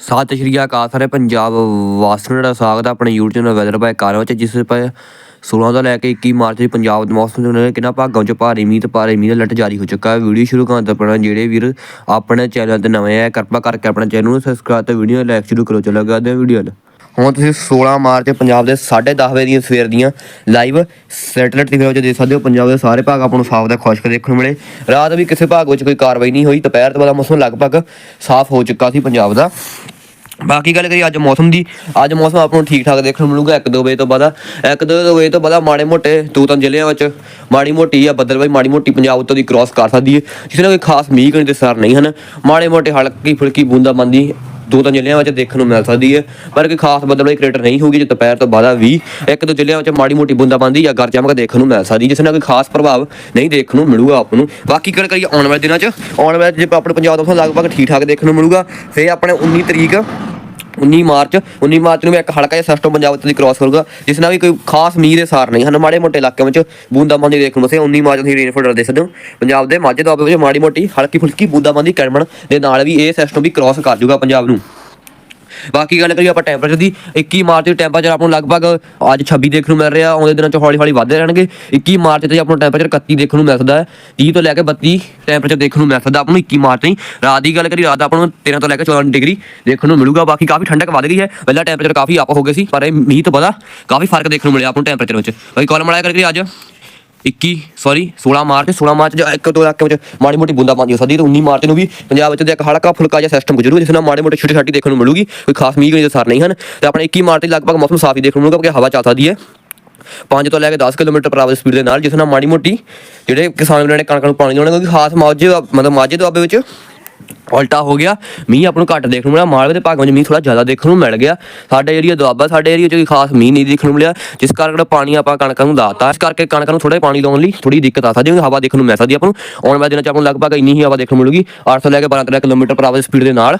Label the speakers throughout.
Speaker 1: ਸਤਿ ਸ਼੍ਰੀ ਅਕਾਲ ਸਾਰੇ ਪੰਜਾਬ ਵਾਸੀਆਂ ਦਾ ਸਵਾਗਤ ਹੈ ਆਪਣੇ YouTube ਚੈਨਲ ਵੈਦਰ ਬਾਈ ਕਾਰ ਵਿੱਚ, ਜਿਸ ਪਰ 16 ਤੋਂ ਲੈ ਕੇ 21 ਮਾਰਚ ਤੱਕ ਪੰਜਾਬ ਦੇ ਮੌਸਮ ਦੇ ਕਿੰਨਾ ਭਾਗਾਂ ਵਿੱਚ ਭਾਰੀ ਮੀਂਹ ਤੇ ਭਾਰੀ ਮੀਂਹ ਦਾ ਲੱਟ ਜਾਰੀ ਹੋ ਚੁੱਕਾ ਹੈ। ਵੀਡੀਓ ਸ਼ੁਰੂ ਕਰਨ ਤੋਂ ਪਹਿਲਾਂ ਜਿਹੜੇ ਵੀਰ ਆਪਣੇ ਚੈਨਲ ਤੇ ਨਵੇਂ ਆ ਕਿਰਪਾ ਕਰਕੇ ਆਪਣੇ ਚੈਨਲ ਨੂੰ ਸਬਸਕ੍ਰਾਈਬ ਤੇ ਵੀਡੀਓ ਲਾਈਕ ਸ਼ੁਰੂ ਕਰੋ। ਚਲੋ ਕਰਦੇ ਹਾਂ ਵੀਡੀਓ ਨੂੰ ਹੁਣ ਤੁਸੀਂ 16 ਮਾਰਚ ਪੰਜਾਬ ਦੇ 10:30 ਵਜੇ ਦੀਆਂ ਸਵੇਰ ਦੀਆਂ ਲਾਈਵ ਸੈਟਲਾਈਟ ਟੀਵੀ ਵਿੱਚ ਦੇਖ ਸਕਦੇ ਹੋ। ਪੰਜਾਬ ਦੇ ਸਾਰੇ ਭਾਗ ਆਪਾਂ ਨੂੰ ਸਾਫ਼ ਦਾ ਖੁਸ਼ਕ ਦੇਖਣ ਨੂੰ ਮਿਲੇ। ਰਾਤ ਵੀ ਕਿਸੇ ਭਾਗ ਵਿੱਚ ਕੋਈ ਕਾਰਵਾਈ ਨਹੀਂ ਹੋਈ। ਦੁਪਹਿਰ ਤੋਂ ਬਾਅਦ ਮੌਸਮ ਲਗਭਗ ਸਾਫ਼ ਹੋ ਚੁੱਕਾ ਸੀ ਪੰਜਾਬ ਦਾ। ਬਾਕੀ ਗੱਲ ਕਰੀ ਅੱਜ ਮੌਸਮ ਦੀ, ਅੱਜ ਮੌਸਮ ਆਪਾਂ ਨੂੰ ਠੀਕ ਠਾਕ ਦੇਖਣ ਨੂੰ ਮਿਲੂਗਾ 1-2 ਵਜੇ ਤੋਂ ਬਾਅਦ। 1-2 ਵਜੇ ਤੋਂ ਬਾਅਦ ਮਾੜੇ ਮੋਟੇ ਦੋ ਤਿੰਨ ਜ਼ਿਲ੍ਹਿਆਂ ਵਿੱਚ ਮਾੜੀ ਮੋਟੀ ਆ ਬੱਦਲਬਾਈ ਮਾੜੀ ਮੋਟੀ ਪੰਜਾਬ ਉੱਤੋਂ ਦੀ ਕ੍ਰਾਸ ਕਰ ਸਕਦੀ ਹੈ ਜਿਸ ਨਾਲ ਕੋਈ ਖਾਸ ਮੀਂਹ ਕਣੀ ਦੇ ਸਾਰ ਨਹੀਂ ਹਨ। ਮਾੜੇ ਮੋਟੇ ਹਲਕੀ ਫੁਲਕੀ ਬੂੰਦਾਬਾਂਦੀ ਦੋ ਤਿੰਨ ਜ਼ਿਲ੍ਹਿਆਂ ਵਿੱਚ ਦੇਖਣ ਨੂੰ ਮਿਲ ਸਕਦੀ ਹੈ, ਪਰ ਕੋਈ ਖਾਸ ਬੱਦਲਬਾਈ ਕ੍ਰੀਏਟਰ ਨਹੀਂ ਹੋਊਗੀ, ਜੇ ਦੁਪਹਿਰ ਤੋਂ ਬਾਅਦ ਵੀ ਇੱਕ ਦੋ ਜ਼ਿਲ੍ਹਿਆਂ ਵਿੱਚ ਮਾੜੀ ਮੋਟੀ ਬੂੰਦਾਬਾਂਦੀ ਜਾਂ ਗਰ ਚਮਕ ਦੇਖਣ ਨੂੰ ਮਿਲ ਸਕਦੀ ਜਿਸ ਨਾਲ ਕੋਈ ਖਾਸ ਪ੍ਰਭਾਵ ਨਹੀਂ ਦੇਖਣ ਨੂੰ ਮਿਲੂਗਾ ਆਪ ਨੂੰ। ਬਾਕੀ ਗੱਲ ਕਰੀਏ ਆਉਣ ਵਾਲੇ ਦਿਨਾਂ 'ਚ, ਆਉਣ ਵਾਲੇ ਜੇ ਆਪਣੇ ਪੰਜਾਬ ਤੋਂ ਲਗਭਗ ਠੀਕ ਠਾਕ ਦੇਖਣ ਨੂੰ ਮਿਲੂਗਾ, ਫਿਰ ਆਪਣੇ 19 ਤਰੀਕ 19 ਮਾਰਚ 19 ਮਾਰਚ ਨੂੰ ਮੈਂ ਇੱਕ ਹਲਕਾ ਜਿਹਾ ਸਿਸਟਮ ਪੰਜਾਬ ਉੱਤੇ ਦੀ ਕ੍ਰਾਸ ਕਰੂਗਾ, ਜਿਸ ਨਾਲ ਵੀ ਕੋਈ ਖਾਸ ਮੀਂਹ ਦੇ ਸਾਰ ਨਹੀਂ ਹਨ। ਮਾੜੇ ਮੋਟੇ ਇਲਾਕਿਆਂ ਵਿੱਚ ਬੂੰਦਾਬਾਂਦੀ ਦੇਖਣ ਨੂੰ ਮਿਲਸੇ 19 ਮਾਰਚ ਨੂੰ ਰੇਨਫੋਲ ਰੇਨਫਾਲ ਦੇ ਸਕਦੇ ਹੋ ਪੰਜਾਬ ਦੇ ਮਾਝੇ ਦੁਆਬੇ ਵਿੱਚ ਮਾੜੀ ਮੋਟੀ ਹਲਕੀ ਫੁਲਕੀ ਬੂੰਦਾਬਾਂਦੀ ਕਰਮਣ ਦੇ ਨਾਲ ਵੀ ਇਹ ਸਿਸਟਮ ਵੀ ਕ੍ਰਾਸ ਕਰ ਜਾਊਗਾ ਪੰਜਾਬ ਨੂੰ। ਬਾਕੀ ਗੱਲ ਕਰੀਏ ਆਪਾਂ ਟੈਂਪਰੇਚਰ ਦੀ 21 ਮਾਰਚ ਦੇ ਟੈਂਪਰੇਚਰ ਆਪਾਂ ਨੂੰ ਲਗਭਗ ਅੱਜ 26 ਦੇਖਣ ਨੂੰ ਮਿਲ ਰਿਹਾ, ਆਉਂਦੇ ਦਿਨਾਂ 'ਚ ਹੌਲੀ ਹੌਲੀ ਵਧਦੇ ਰਹਿਣਗੇ। 21 ਮਾਰਚ ਤੇ ਆਪਾਂ ਨੂੰ ਟੈਂਪਰੇਚਰ 31 ਦੇਖਣ ਨੂੰ ਮਿਲ ਸਕਦਾ ਹੈ 30 ਤੋਂ ਲੈ ਕੇ 32 ਟੈਂਪਰੇਚਰ ਦੇਖਣ ਨੂੰ ਮਿਲ ਸਕਦਾ ਆਪਾਂ ਨੂੰ 21 ਮਾਰਚ ਤਾਈਂ। ਰਾਤ ਦੀ ਗੱਲ ਕਰੀ ਰਾਤ ਆਪਾਂ ਨੂੰ 13 ਤੋਂ ਲੈ ਕੇ 14 ਡਿਗਰੀ ਦੇਖਣ ਨੂੰ ਮਿਲੂਗਾ, ਬਾਕੀ ਕਾਫੀ ਠੰਡਕ ਵੱਧ ਗਈ ਹੈ। ਪਹਿਲਾਂ ਟੈਂਪਰੇਚਰ ਕਾਫੀ ਆਪ ਹੋ ਗਏ ਸੀ, ਪਰ ਇਹ ਮੀਂਹ ਤੋਂ ਪਤਾ ਕਾਫੀ ਫ਼ਰਕ ਦੇਖਣ ਨੂੰ ਮਿਲਿਆ ਆਪਾਂ ਨੂੰ ਟੈਂਪਰੇਚਰ ਵਿੱਚ। ਬਾਕੀ ਕਾਲਮ ਵਾਲਾ ਕਰਕੇ ਅੱਜ। 21 ਸੌਰੀ 16 ਮਾਰਚ 16 ਮਾਰਚ ਜਾਂ ਇੱਕ ਦੋ ਇਲਾਕੇ ਵਿੱਚ ਮਾੜੀ ਮੋਟੀ ਬੂੰਦਾ ਪਾਣੀ ਹੋ ਸਕਦੀ ਹੈ ਤੇ 19 ਮਾਰਚ ਨੂੰ ਵੀ ਪੰਜਾਬ ਵਿੱਚ ਇੱਕ ਹਲਕਾ ਫੁਲਕਾ ਜਿਹਾ ਸਿਸਟਮ ਗੁਜ਼ਰੂ ਜਿਸ ਨਾਲ ਮਾੜੇ ਮੋਟੇ ਛੋਟੀ ਛਾਟੀ ਦੇਖਣ ਨੂੰ ਮਿਲੂਗੀ। ਕੋਈ ਖਾਸ ਮੀਂਹ ਦੇ ਸਾਰ ਨਹੀਂ ਹਨ। ਤੇ ਆਪਣੇ 21 ਮਾਰਚ ਤੱਕ ਲਗਭਗ ਮੌਸਮ ਸਾਫ਼ ਹੀ ਦੇਖਣ ਨੂੰ ਮਿਲੂਗਾ, ਕਿਉਂਕਿ ਹਵਾ ਚੱਲ ਸਕਦੀ ਹੈ। 5 ਤੋਂ ਲੈ ਕੇ 10 ਕਿਲੋਮੀਟਰ ਪਰ ਆਵਰ ਸਪੀਡ ਦੇ ਨਾਲ, ਜਿਸ ਨਾਲ ਮਾੜੀ ਮੋਟੀ ਜਿਹੜੇ ਕਿਸਾਨ ਵੀਰਾਂ ਨੇ ਕਣਕ ਨੂੰ ਪਾਣੀ ਲਾਉਣਾ, ਕਿਉਂਕਿ ਖਾਸ ਮਾਝੇ ਮਤਲਬ ਮਾਝੇ ਦੁਆਬੇ ਵਿੱਚ ਉਲਟਾ ਹੋ ਗਿਆ। ਮੀਂਹ ਆਪਾਂ ਨੂੰ ਘੱਟ ਦੇਖਣ ਨੂੰ ਮਿਲਿਆ। ਮਾਲਵੇ ਦੇ ਭਾਗਾਂ 'ਚ ਮੀਂਹ ਥੋੜਾ ਜ਼ਿਆਦਾ ਦੇਖਣ ਨੂੰ ਮਿਲ ਗਿਆ। ਸਾਡੇ ਏਰੀਆ ਦੁਆਬਾ, ਸਾਡੇ ਏਰੀਆ 'ਚ ਕੋਈ ਖਾਸ ਮੀਂਹ ਨਹੀਂ ਦੇਖਣ ਨੂੰ ਮਿਲਿਆ। ਜਿਸ ਕਾਰਨ ਪਾਣੀ ਆਪਾਂ ਕਣਕਾਂ ਨੂੰ ਲਾਤਾ ਇਸ ਕਰਕੇ ਕਣਕਾਂ ਨੂੰ ਥੋੜਾ ਪਾਣੀ ਲਾਉਣ ਲਈ ਥੋੜੀ ਦਿੱਕਤ ਆ ਸਕਦੀ ਹੈ ਹਵਾ ਦੇਖਣ ਨੂੰ ਮਿਲ ਸਕਦੀ ਆਪਾਂ ਨੂੰ। ਆਉਣ ਵਾਲੇ ਦਿਨਾਂ 'ਚ ਆਪਾਂ ਨੂੰ ਲਗਭਗ ਇੰਨੀ ਹੀ ਹਵਾ ਦੇਖਣ ਨੂੰ ਮਿਲੂਗੀ। 8 ਤੋਂ ਲੈ ਕੇ 12 ਕਿਲੋਮੀਟਰ ਪਰ ਆਵਰ ਸਪੀਡ ਦੇ ਨਾਲ।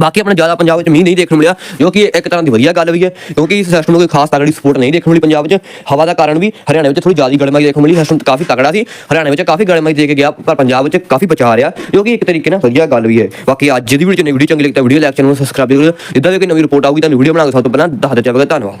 Speaker 1: ਬਾਕੀ ਆਪਣਾ ਜ਼ਿਆਦਾ ਪੰਜਾਬ ਵਿੱਚ ਮੀਂਹ ਨਹੀਂ ਦੇਖਣ ਨੂੰ ਮਿਲਿਆ, ਜੋ ਕਿ ਇੱਕ ਤਰ੍ਹਾਂ ਦੀ ਵਧੀਆ ਗੱਲ ਵੀ ਹੈ, ਕਿਉਂਕਿ ਇਸ ਸਿਸਟਮ ਨੂੰ ਕੋਈ ਖਾਸ ਤਗੜੀ ਸਪੋਰਟ ਨਹੀਂ ਦੇਖਣ ਨੂੰ ਮਿਲੀ ਪੰਜਾਬ ਵਿੱਚ। ਹਵਾ ਦਾ ਕਾਰਨ ਵੀ ਹਰਿਆਣਾ ਵਿੱਚ ਥੋੜੀ ਜ਼ਿਆਦਾ ਗੜਮਾਈ ਦੇਖਣ ਨੂੰ ਮਿਲੀ ਸਿਸਟਮ ਕਾਫੀ ਤਗੜਾ ਸੀ। ਹਰਿਆਣਾ ਵਿੱਚ ਕਾਫੀ ਗੜਮਾਈ ਦੇ ਕੇ ਗਿਆ, ਪਰ ਪੰਜਾਬ ਵਿੱਚ ਕਾਫੀ ਬਚਾ ਰਿਹਾ, ਜੋ ਕਿ ਇੱਕ ਤਰੀਕੇ ਨਾਲ ਵਧੀਆ ਗੱਲ ਵੀ ਹੈ। ਬਾਕੀ ਅੱਜ ਦੀ ਵੀਡੀਓ ਚ ਵੀਡੀਓ ਚੰਗੀ ਲੱਗੀ ਤਾਂ ਵੀਡੀਓ ਲਾਈਕ ਚੈਨਲ ਨੂੰ ਸਬਸਕ੍ਰਾਈਬ ਕਰੋ ਜਿੱਦਾਂ ਵੀ ਕੋਈ ਨਵੀਂ ਰਿਪੋਰਟ ਆਊਗੀ ਤਾਂ ਵੀਡੀਓ ਬਣਾ ਕੇ ਸਭ ਤੋਂ ਪਹਿਲਾਂ ਦੱਸ ਦਿੱਤਾ ਜਾਵੇਗਾ ਧੰਨਵਾਦ।